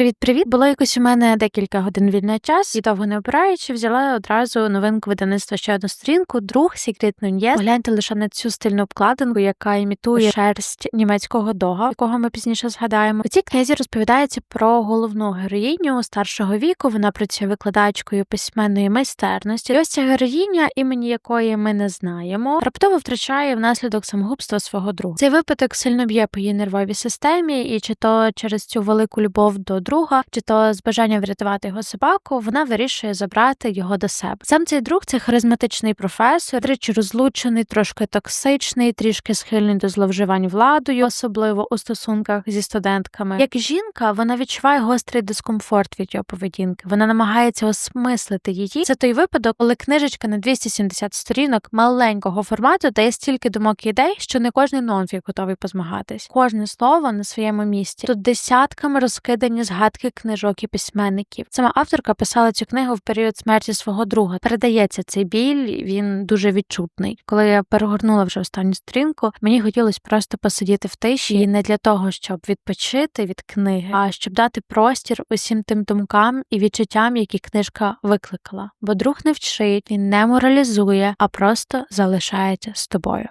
Привіт-привіт! Було якось у мене декілька годин вільного часу, і довго не обираючи, взяла одразу новинку видавництва ще одну сторінку, друг Secret Nunez. Погляньте лише на цю стильну обкладинку, яка імітує шерсть німецького дога, якого ми пізніше згадаємо. У цій книзі розповідається про головну героїню старшого віку. Вона працює викладачкою письменної майстерності. І ось ця героїня, імені якої ми не знаємо, раптово втрачає внаслідок самогубства свого друга. Цей випадок сильно б'є по її нервовій системі, і чи то через цю велику любов до друга, чи то з бажанням врятувати його собаку, вона вирішує забрати його до себе. Сам цей друг це харизматичний професор, речі розлучений, трошки токсичний, трішки схильний до зловживань владою, особливо у стосунках зі студентками. Як жінка, вона відчуває гострий дискомфорт від його поведінки. Вона намагається осмислити її. Це той випадок, коли книжечка на 270 сторінок маленького формату дає стільки думок і ідей, що не кожний нонфік готовий позмагатись. Кожне слово на своєму місці. Тут десятками розкидані згадки книжок і письменників. Сама авторка писала цю книгу в період смерті свого друга. Передається цей біль, він дуже відчутний. Коли я перегорнула вже останню сторінку, мені хотілося просто посидіти в тиші і не для того, щоб відпочити від книги, а щоб дати простір усім тим думкам і відчуттям, які книжка викликала. Бо друг не вчить, він не моралізує, а просто залишається з тобою.